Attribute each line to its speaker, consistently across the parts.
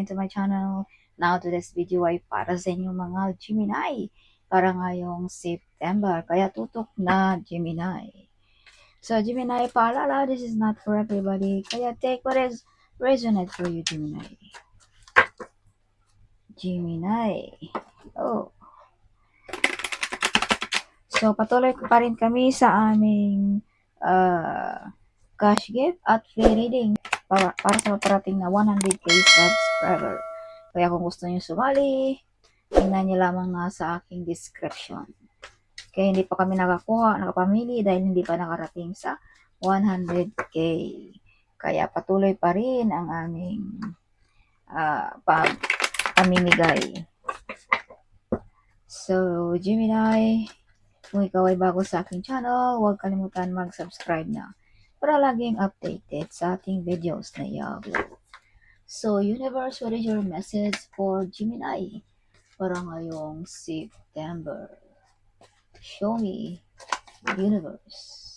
Speaker 1: again to my channel. Now to this video ay para sa inyo mga Gemini. Para ngayong September. Kaya tutok na Gemini. So Gemini, paalala, this is not for everybody. Kaya take what is resonate for you, Gemini. Gemini. Oh. So, patuloy pa rin kami sa aming uh, cash gift at free reading para, para sa parating na 100k subscriber. Kaya kung gusto niyo sumali, tingnan niyo lamang na sa aking description. Kaya hindi pa kami nakakuha, nakapamili dahil hindi pa nakarating sa 100k. Kaya patuloy pa rin ang aming uh, pag pamimigay. So, Gemini, kung ikaw ay bago sa aking channel, huwag kalimutan mag-subscribe na para laging updated sa ating videos na i-upload. So, Universe, what is your message for Gemini para ngayong September? Show me, Universe.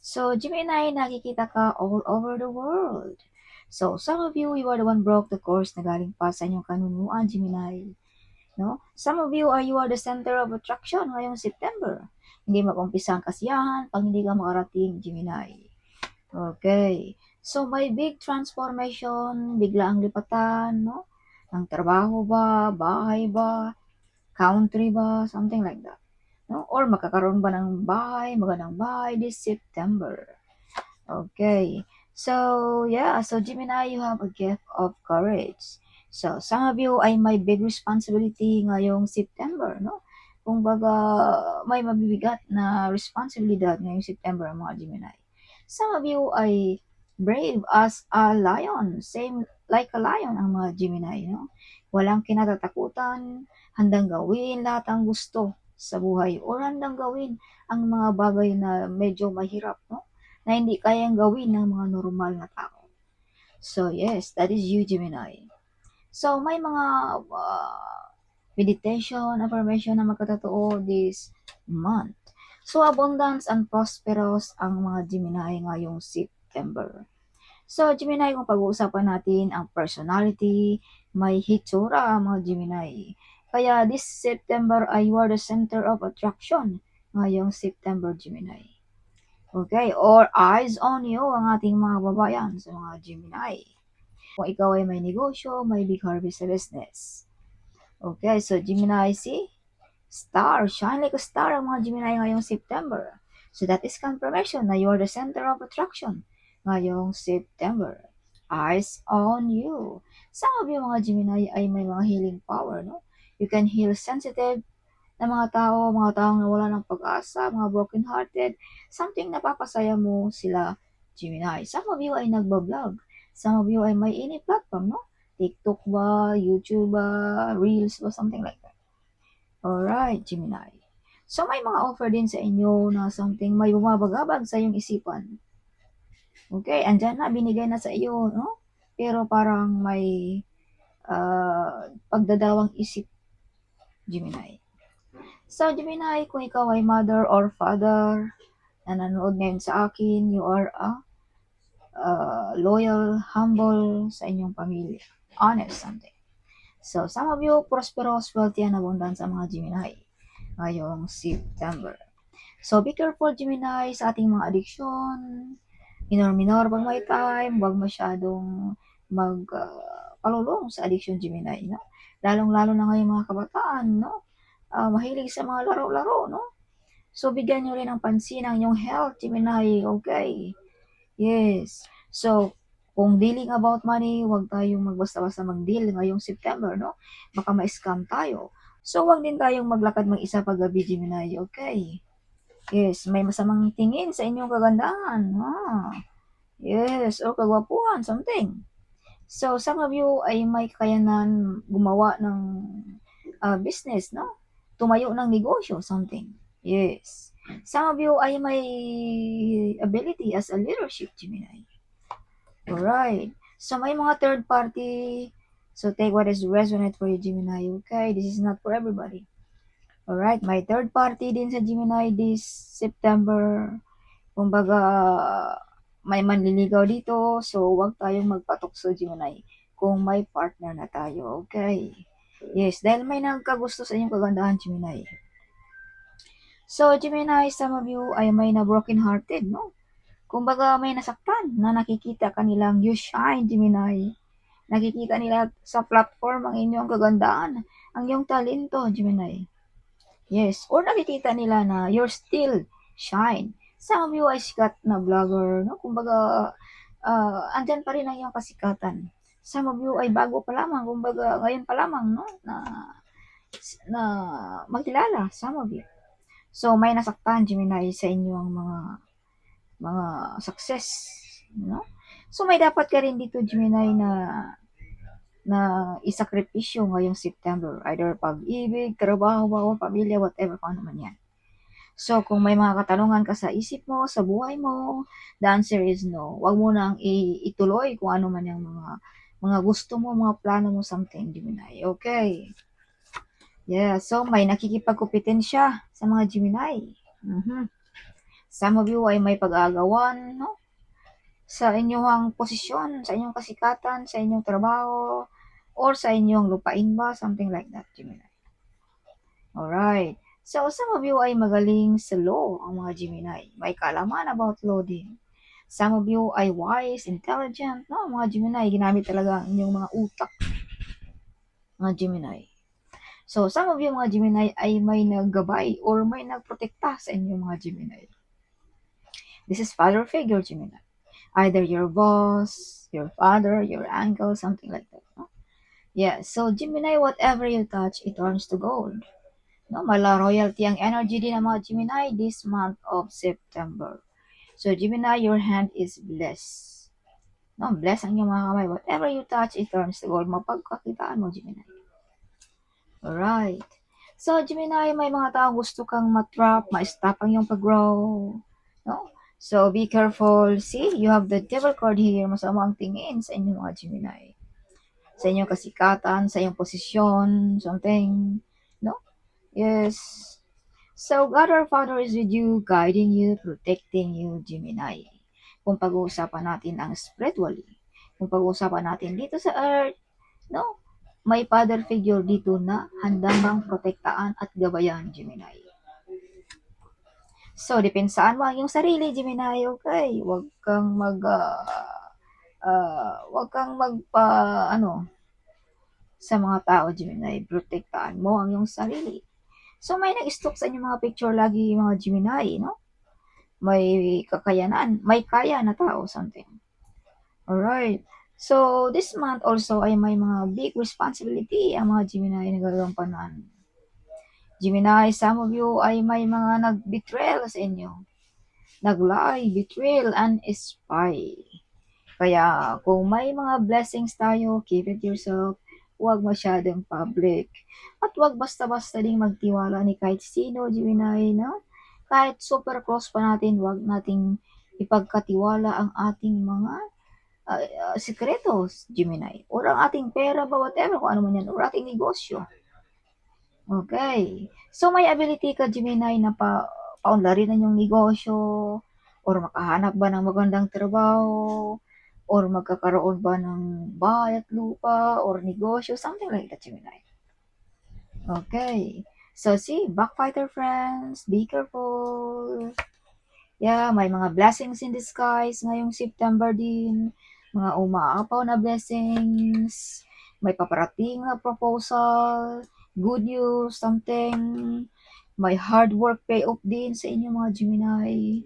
Speaker 1: So, Gemini, nakikita ka all over the world. So, some of you, you are the one broke the course na galing pa sa inyong kanunuan, Gemini. No? Some of you are you are the center of attraction ngayong September. Hindi mag-umpisa ang kasiyahan pag hindi ka makarating, Gemini. Okay. So, may big transformation, bigla ang lipatan, no? Ng trabaho ba, bahay ba, country ba, something like that. No? Or makakaroon ba ng bahay, magandang bahay this September. Okay. So, yeah. So, Gemini, you have a gift of courage. So, some of you ay may big responsibility ngayong September, no? Kung baga, may mabibigat na responsibilidad ngayong September, mga Gemini. Some of you ay brave as a lion. Same like a lion ang mga Gemini, no? Walang kinatatakutan, handang gawin lahat ang gusto sa buhay or handang gawin ang mga bagay na medyo mahirap, no? Na hindi kayang gawin ng mga normal na tao. So, yes, that is you, Gemini. So, may mga uh, meditation, affirmation na magkatotoo this month. So, abundance and prosperous ang mga Gemini ngayong September. So, Gemini, kung pag-uusapan natin ang personality, may hitsura ang mga Gemini. Kaya this September ay you are the center of attraction ngayong September, Gemini. Okay, or eyes on you ang ating mga babayan sa mga Gemini. Kung ikaw ay may negosyo, may big harvest sa business. Okay, so Gemini, see? Star, shine like a star ang mga Gemini ngayong September. So that is confirmation na you're the center of attraction ngayong September. Eyes on you. Some of you mga Gemini ay may mga healing power, no? You can heal sensitive na mga tao, mga taong nawala ng pag-asa, mga broken-hearted, something na papasaya mo sila, Gemini. Some of you ay nagbablog Some of you ay may any platform, no? TikTok ba, YouTube ba, Reels ba, something like that. Alright, Gemini. So, may mga offer din sa inyo na something may bumabagabag sa iyong isipan. Okay, andyan na, binigay na sa iyo, no? Pero parang may uh, pagdadalawang isip, Gemini. So, Gemini, kung ikaw ay mother or father na nanood ngayon sa akin, you are a uh, loyal, humble sa inyong pamilya. Honest something. So, some of you, prosperous, wealthy, and abundant sa mga Gemini ngayong September. So, be careful, Gemini, sa ating mga addiction. Minor-minor pag may time, huwag masyadong magpalulong uh, sa addiction, Gemini. No? Lalong-lalo na ngayong mga kabataan, no? Uh, mahilig sa mga laro-laro, no? So, bigyan nyo rin ng pansin ang inyong health, Gemini, okay? Yes. So, kung dealing about money, huwag tayong magbasta-basta mag-deal ngayong September, no? Baka ma-scam tayo. So, huwag din tayong maglakad mag-isa pag gabi, Gemini, okay? Yes, may masamang tingin sa inyong kagandahan. Ah. Yes, or kagwapuhan, something. So, some of you ay may kakayanan gumawa ng uh, business, no? Tumayo ng negosyo, something. Yes. Some of you ay may ability as a leadership, Gemini. Alright. So, may mga third party. So, take what is resonate for you, Gemini. Okay? This is not for everybody. Alright. May third party din sa Gemini this September. Kumbaga, may manliligaw dito, so huwag tayong magpatukso, Gemini, kung may partner na tayo, okay? Yes, dahil may nagkagusto sa inyong kagandahan, Gemini. So, Gemini, some of you ay may na broken hearted, no? Kumbaga may nasaktan na nakikita kanilang you shine, Gemini. Nakikita nila sa platform ang inyong kagandahan, ang iyong talento, Gemini. Yes, or nakikita nila na you're still shine. Some of you ay sikat na vlogger, no? Kumbaga, uh, andyan pa rin ang iyong kasikatan. Some of you ay bago pa lamang, kumbaga ngayon pa lamang, no? Na, na magkilala, some of you. So, may nasaktan, Gemini, sa inyong mga mga success, no? So, may dapat ka rin dito, Gemini, na na isakripisyo ngayong September. Either pag-ibig, trabaho, pamilya, whatever kung ano man yan. So, kung may mga katanungan ka sa isip mo, sa buhay mo, the answer is no. Huwag mo nang ituloy kung ano man yung mga mga gusto mo, mga plano mo, something, Gemini. Okay. Yeah, so may nakikipagkupitin siya sa mga Gemini. Mm-hmm. Some of you ay may pag-aagawan, no? Sa inyong posisyon, sa inyong kasikatan, sa inyong trabaho, or sa inyong lupain ba, something like that, Gemini. Alright. So, some of you ay magaling sa law, ang mga Gemini. May kalaman about law din. Some of you ay wise, intelligent, no? Mga Gemini, ginamit talaga ang inyong mga utak. Mga Gemini. So, some of you mga Gemini ay may naggabay or may nagprotekta sa inyong mga Gemini. This is father figure, Gemini. Either your boss, your father, your uncle, something like that. No? Yeah, so Gemini, whatever you touch, it turns to gold. No, mala royalty ang energy din ng mga Gemini this month of September. So Gemini, your hand is blessed. No, bless ang iyong mga kamay. Whatever you touch, it turns to gold. Mapagkakitaan mo, Gemini. Alright. So, Gemini, may mga tao gusto kang matrap, ma-stop ang iyong pag-grow. No? So, be careful. See, you have the devil card here. Masama ang tingin sa inyong mga Gemini sa inyong kasikatan, sa iyong posisyon, something. No? Yes. So, God our Father is with you, guiding you, protecting you, Gemini. Kung pag-uusapan natin ang spiritually, kung pag-uusapan natin dito sa earth, no? May father figure dito na handang bang protektaan at gabayan, Gemini. So, depensaan mo ang iyong sarili, Gemini, okay? Huwag kang mag, uh, uh, wag kang magpa, ano, sa mga tao, Gemini, protektaan mo ang iyong sarili. So, may nag-stock sa inyong mga picture lagi mga Gemini, no? May kakayanan, may kaya na tao, something. Alright. So, this month also ay may mga big responsibility ang mga Gemini na gagampanan. Gemini, some of you ay may mga nag-betrayal sa inyo. Nag-lie, betrayal, and spy. Kaya kung may mga blessings tayo, keep it yourself. Huwag masyadong public. At huwag basta-basta ding magtiwala ni kahit sino, Gemini, no? Kahit super close pa natin, huwag nating ipagkatiwala ang ating mga uh, uh, sekretos, Gemini. Or ang ating pera ba, whatever, kung ano man yan, or ating negosyo. Okay. So, may ability ka, Gemini, na pa paunlarin ang yung negosyo, or makahanap ba ng magandang trabaho, or magkakaroon ba ng bahay at lupa or negosyo, something like that, Gemini. Okay. So, see, backfighter friends, be careful. Yeah, may mga blessings in disguise ngayong September din. Mga umaapaw na blessings. May paparating na proposal. Good news, something. May hard work payoff din sa inyo mga Gemini.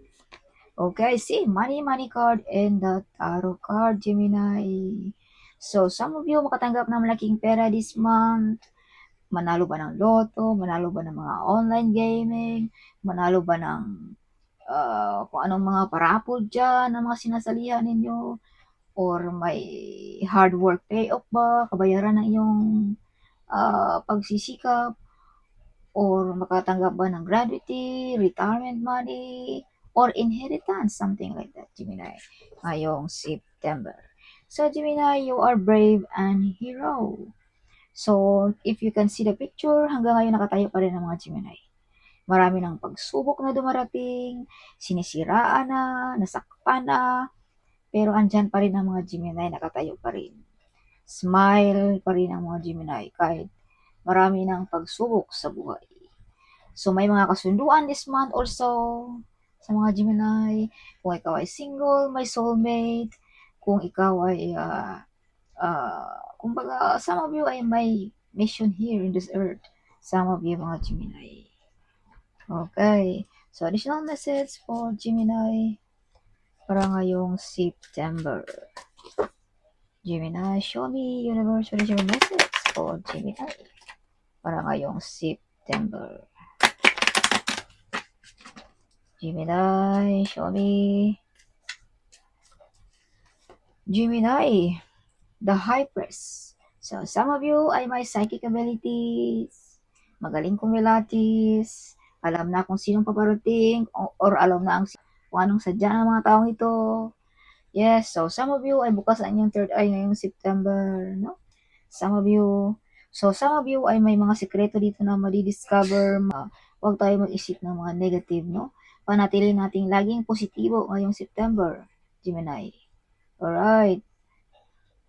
Speaker 1: Okay, see, money, money card and the tarot card, Gemini. So, some of you makatanggap ng malaking pera this month. Manalo ba ng loto? Manalo ba ng mga online gaming? Manalo ba ng uh, kung anong mga parapol dyan, ng mga sinasalihan ninyo? Or may hard work payoff ba? Kabayaran ng iyong uh, pagsisikap? Or makatanggap ba ng gratuity, retirement money, or inheritance, something like that, Gemini, ngayong September. So, Gemini, you are brave and hero. So, if you can see the picture, hanggang ngayon nakatayo pa rin ang mga Gemini. Marami ng pagsubok na dumarating, sinisiraan na, nasakpan na, pero andyan pa rin ang mga Gemini, nakatayo pa rin. Smile pa rin ang mga Gemini kahit marami ng pagsubok sa buhay. So, may mga kasunduan this month also sa mga Gemini. Kung ikaw ay single, may soulmate. Kung ikaw ay, uh, uh, kumbaga, some of you ay may mission here in this earth. Some of you mga Gemini. Okay. So, additional message for Gemini para ngayong September. Gemini, show me universe what is your message for Gemini para ngayong September. Gemini, show me. Gemini, the High Priest. So, some of you ay may psychic abilities, magaling kumilatis, alam na kung sinong paparating, or, or alam na ang kung anong sadya ng mga taong ito. Yes, so some of you ay bukas ang inyong third eye ngayong September, no? Some of you, so some of you ay may mga sekreto dito na madi-discover. Huwag tayo mag-isip ng mga negative, no? Panatili nating laging positibo ngayong September, Gemini. Alright.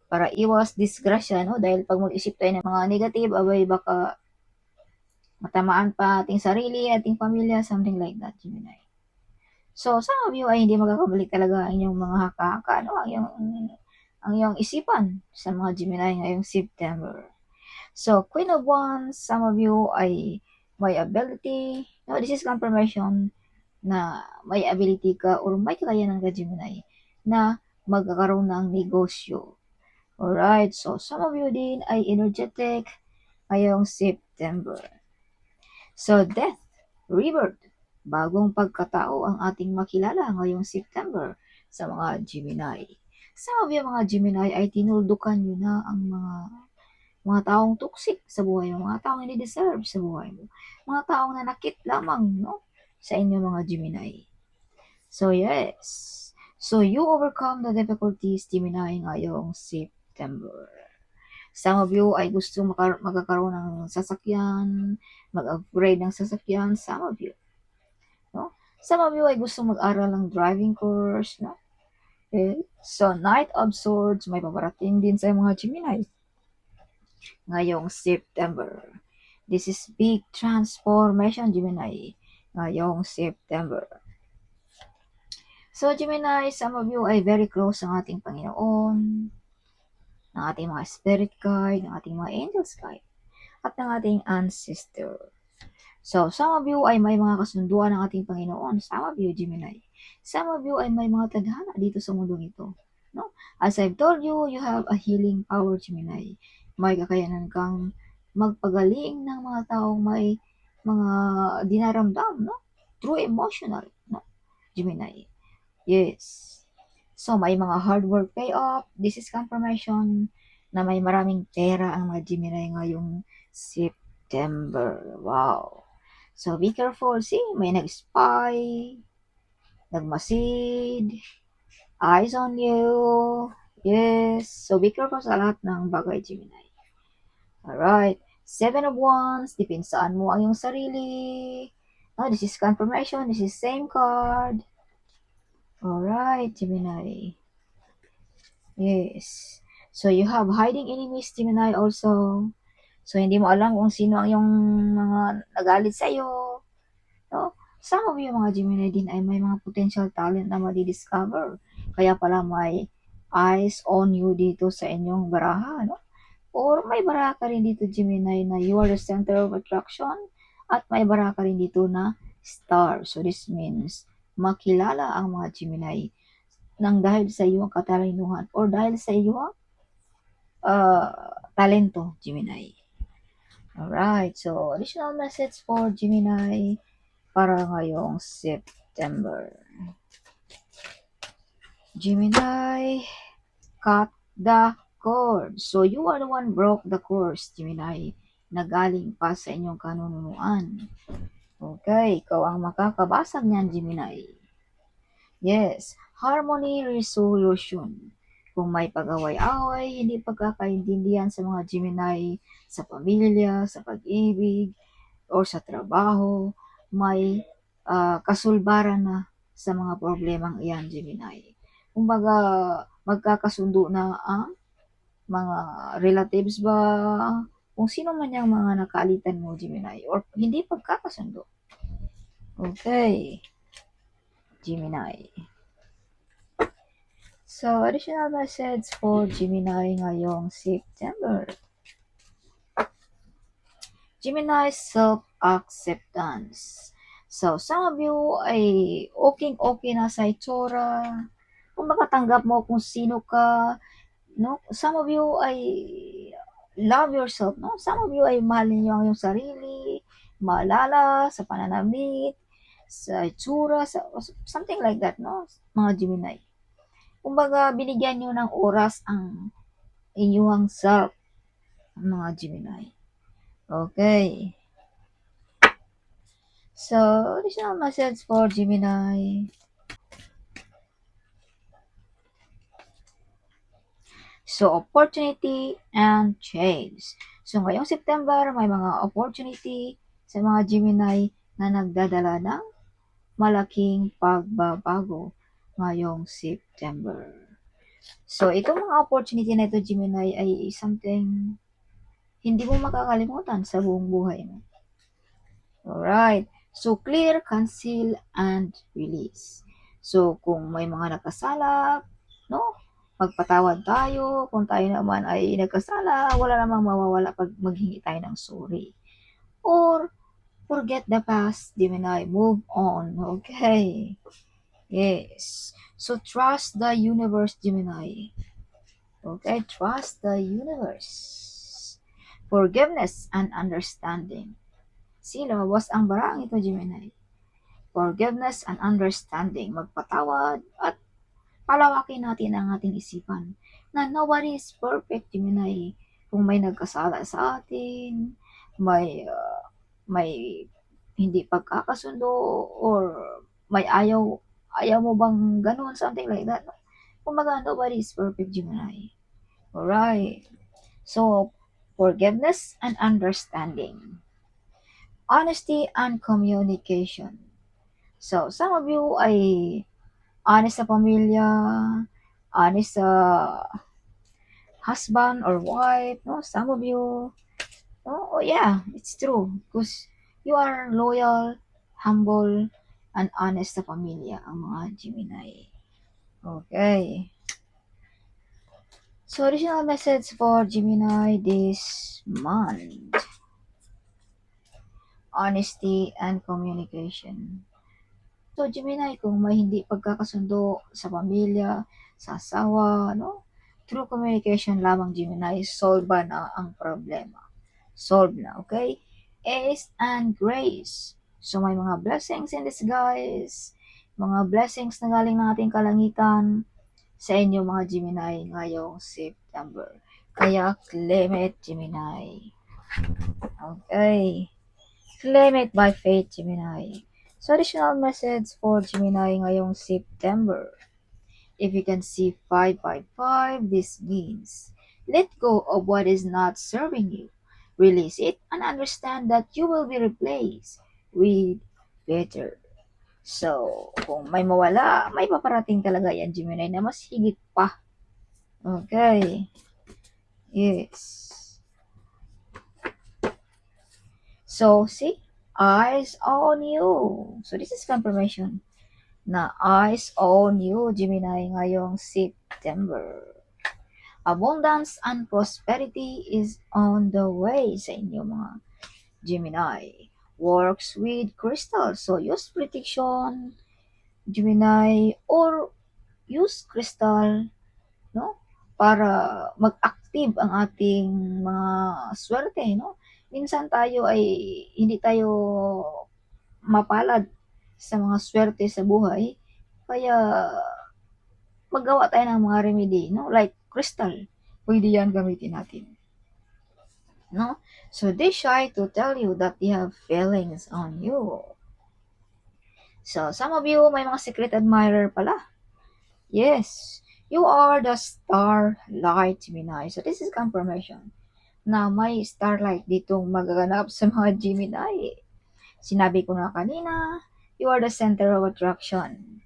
Speaker 1: Para iwas disgrasya, no? Dahil pag mag-isip tayo ng mga negative, abay baka matamaan pa ating sarili, ating pamilya, something like that, Gemini. So, some of you ay hindi magkakabalik talaga ang inyong mga haka-haka, no? ang iyong, ang iyong isipan sa mga Gemini ngayong September. So, Queen of Wands, some of you ay may ability, no, this is confirmation na may ability ka or may kakayanan ka Gemini na magkakaroon ng negosyo. Alright, so some of you din ay energetic ngayong September. So, death, rebirth, bagong pagkatao ang ating makilala ngayong September sa mga Gemini. Of you mga Gemini ay tinuldukan nyo na ang mga mga taong toxic sa buhay mo, mga taong hindi deserve sa buhay mo, mga taong nanakit lamang no, sa inyo mga Gemini. So yes, so you overcome the difficulties Gemini ngayong September. Some of you ay gusto magkakaroon ng sasakyan, mag-upgrade ng sasakyan, some of you? Some of you ay gusto mag-aral ng driving course. No? Okay? So, Night of Swords, may paparating din sa mga Gemini. Ngayong September. This is big transformation, Gemini. Ngayong September. So, Gemini, some of you ay very close ng ating Panginoon, ng ating mga spirit guide, ng ating mga angels guide, at ng ating ancestor. So, some of you ay may mga kasunduan ng ating Panginoon. Some of you, Gemini. Some of you ay may mga tadhana dito sa mundong ito. No? As I've told you, you have a healing power, Gemini. May kakayanan kang magpagaling ng mga taong may mga dinaramdam, no? True emotional, no? Gemini. Yes. So, may mga hard work payoff. This is confirmation na may maraming pera ang mga Gemini ngayong September. Wow. So, be careful. See, may nag-spy, nagmasid, eyes on you. Yes. So, be careful sa lahat ng bagay, Gemini. Alright. Seven of Wands, dipinsaan mo ang iyong sarili. Oh, this is confirmation. This is same card. Alright, Gemini. Yes. So, you have hiding enemies, Gemini, also. So, hindi mo alam kung sino ang yung mga nagalit sa iyo. No? Some of you mga Gemini din ay may mga potential talent na madi-discover. Kaya pala may eyes on you dito sa inyong baraha. No? Or may baraha ka rin dito Gemini na you are the center of attraction at may baraha ka rin dito na star. So, this means makilala ang mga Gemini nang dahil sa iyong katalinuhan or dahil sa iyong uh, talento, Gemini. Alright, so additional message for Gemini para ngayong September. Gemini, cut the cord. So you are the one broke the course, Gemini, na galing pa sa inyong kanunuan. Okay, ikaw ang makakabasag niyan, Gemini. Yes, harmony resolution kung may pag-away-away, hindi pagkakaintindihan sa mga Gemini, sa pamilya, sa pag-ibig, o sa trabaho, may uh, kasulbaran na sa mga problemang iyan, Gemini. Kumbaga, magkakasundo na ang mga relatives ba, kung sino man yang mga nakaalitan mo, Gemini, or hindi pagkakasundo. Okay. Gemini. So, additional message for Gemini ngayong September. Gemini self-acceptance. So, some of you ay okay-okay na sa itsura. Kung makatanggap mo kung sino ka, no? Some of you ay love yourself, no? Some of you ay mahal niyo ang iyong sarili, maalala sa pananamit, sa itsura, sa, something like that, no? Mga Gemini. Kumbaga, binigyan niyo ng oras ang inyong self, mga Gemini. Okay. So, additional message for Gemini. So, opportunity and change. So, ngayong September, may mga opportunity sa mga Gemini na nagdadala ng malaking pagbabago ngayong September. So, itong mga opportunity na ito, Gemini, ay something hindi mo makakalimutan sa buong buhay mo. Alright. So, clear, cancel, and release. So, kung may mga nakasala, no? Magpatawad tayo. Kung tayo naman ay nagkasala, wala namang mawawala pag maghingi tayo ng sorry. Or, forget the past, Gemini. Move on. Okay. Yes. So, trust the universe, Gemini. Okay, trust the universe. Forgiveness and understanding. See, lumabas ang barang ito, Gemini. Forgiveness and understanding. Magpatawad at palawakin natin ang ating isipan na nobody is perfect, Gemini. Kung may nagkasala sa atin, may, uh, may hindi pagkakasundo, or may ayaw, ayaw mo bang ganun, something like that. Kumbaga, nobody is perfect, Gemini. Alright. So, forgiveness and understanding. Honesty and communication. So, some of you ay honest sa pamilya, honest sa husband or wife, no? Some of you, no? Oh, yeah, it's true. Because you are loyal, humble, and honest sa pamilya, ang mga Gemini. Okay. So, additional message for Gemini this month. Honesty and communication. So, Gemini, kung may hindi pagkakasundo sa pamilya, sa asawa, no? Through communication lamang, Gemini, solve na ang problema. Solve na, okay? Ace and grace. So, may mga blessings in disguise, mga blessings na galing ng ating kalangitan sa inyo mga Gemini ngayong September. Kaya claim it, Gemini. Okay. Claim it by faith, Gemini. So, additional message for Gemini ngayong September. If you can see 555, this means let go of what is not serving you. Release it and understand that you will be replaced with better. So, kung may mawala, may paparating talaga yan, Gemini, na mas higit pa. Okay. Yes. So, see? Eyes on you. So, this is confirmation na eyes on you, Gemini, ngayong September. Abundance and prosperity is on the way sa inyo mga Gemini. Works with crystal. So, use protection, Gemini, or use crystal, no? Para mag-active ang ating mga swerte, no? Minsan tayo ay hindi tayo mapalad sa mga swerte sa buhay. Kaya magawa tayo ng mga remedy, no? Like crystal. Pwede yan gamitin natin. No? So they shy to tell you that they have feelings on you. So some of you may mga secret admirer pala. Yes, you are the starlight Gemini. So this is confirmation na may starlight ditong magaganap sa mga Gemini. Sinabi ko na kanina, you are the center of attraction.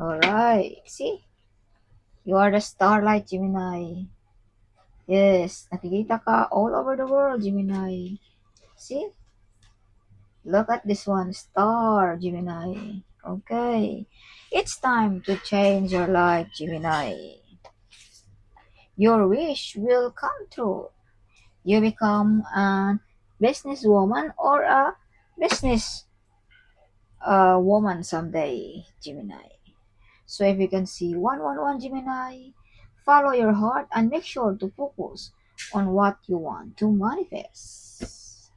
Speaker 1: Alright, see? You are the starlight, Gemini. Yes, nakikita ka all over the world, Gemini. See? Look at this one, star, Gemini. Okay. It's time to change your life, Gemini. Your wish will come true. You become a businesswoman or a business uh, woman someday, Gemini. So if you can see 111 Gemini, follow your heart and make sure to focus on what you want to manifest.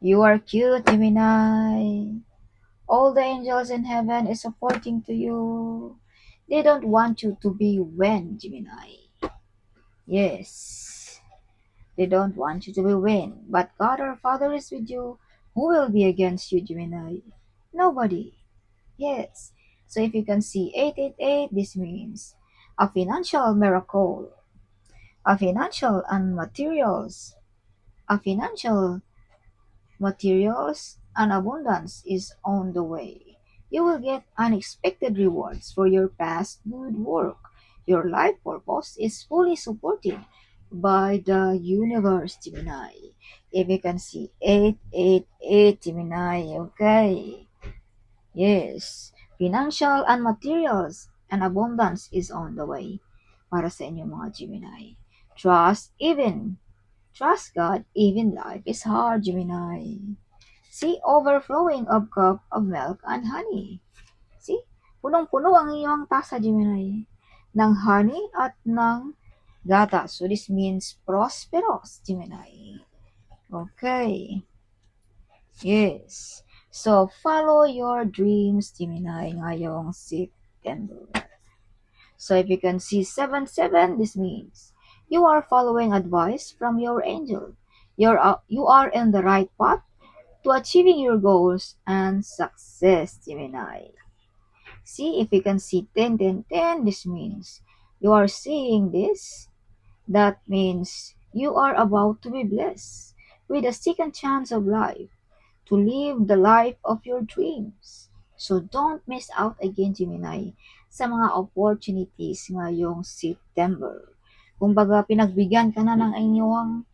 Speaker 1: You are cute, Gemini. All the angels in heaven is supporting to you. They don't want you to be when, Gemini. Yes. They don't want you to be when. But God our Father is with you. Who will be against you, Gemini? Nobody. Yes. So if you can see 888, this means a financial miracle, a financial and materials, a financial materials and abundance is on the way. You will get unexpected rewards for your past good work. Your life purpose is fully supported by the universe, Gemini. If you can see 888, Gemini, okay. Yes, financial and materials and abundance is on the way para sa inyo mga Gemini. Trust even, trust God, even life is hard, Gemini. See, overflowing of cup of milk and honey. See, punong-puno ang iyong tasa, Gemini, ng honey at ng gatas. So this means prosperous, Gemini. Okay. Yes. So, follow your dreams, Gemini, ngayong September. So, if you can see 7-7, this means you are following advice from your angel. You're, uh, you are in the right path to achieving your goals and success, Gemini. See, if you can see 10-10-10, this means you are seeing this. That means you are about to be blessed with a second chance of life to live the life of your dreams. So don't miss out again, Gemini, sa mga opportunities ngayong September. Kumbaga, pinagbigyan ka na ng inyong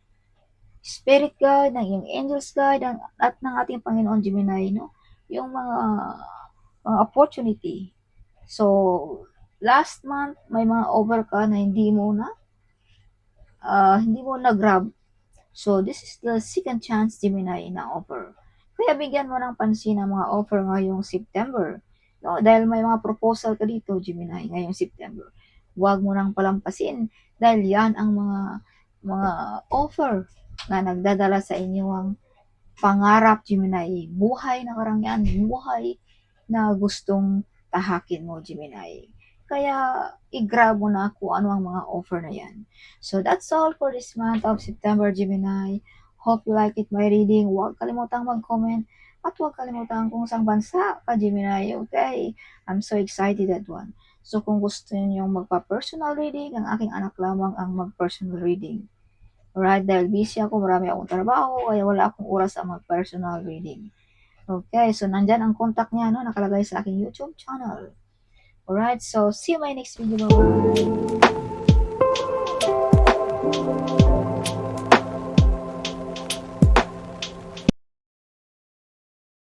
Speaker 1: spirit guide, ng iyong angels guide, at ng ating Panginoon Gemini, no? Yung mga, mga opportunity. So, last month, may mga over ka na hindi mo na, ah, hindi mo na grab. So, this is the second chance Gemini na offer. Kaya bigyan mo ng pansin ang mga offer ngayong September. No, dahil may mga proposal ka dito, Gemini, ngayong September. Huwag mo nang palampasin dahil yan ang mga mga offer na nagdadala sa inyong pangarap, Gemini. Buhay na karangyan, buhay na gustong tahakin mo, Gemini. Kaya i-grab mo na kung ano ang mga offer na yan. So that's all for this month of September, Gemini. Hope you like it my reading. Huwag kalimutang mag-comment at huwag kalimutan kung saan bansa ka, Gemini. Okay? I'm so excited that one. So kung gusto niyo magpa-personal reading, ang aking anak lamang ang mag-personal reading. Alright? Dahil busy ako, marami akong trabaho, kaya wala akong oras sa mag-personal reading. Okay, so nandyan ang contact niya, no? Nakalagay sa aking YouTube channel. Alright, so see you my next video. Bye-bye.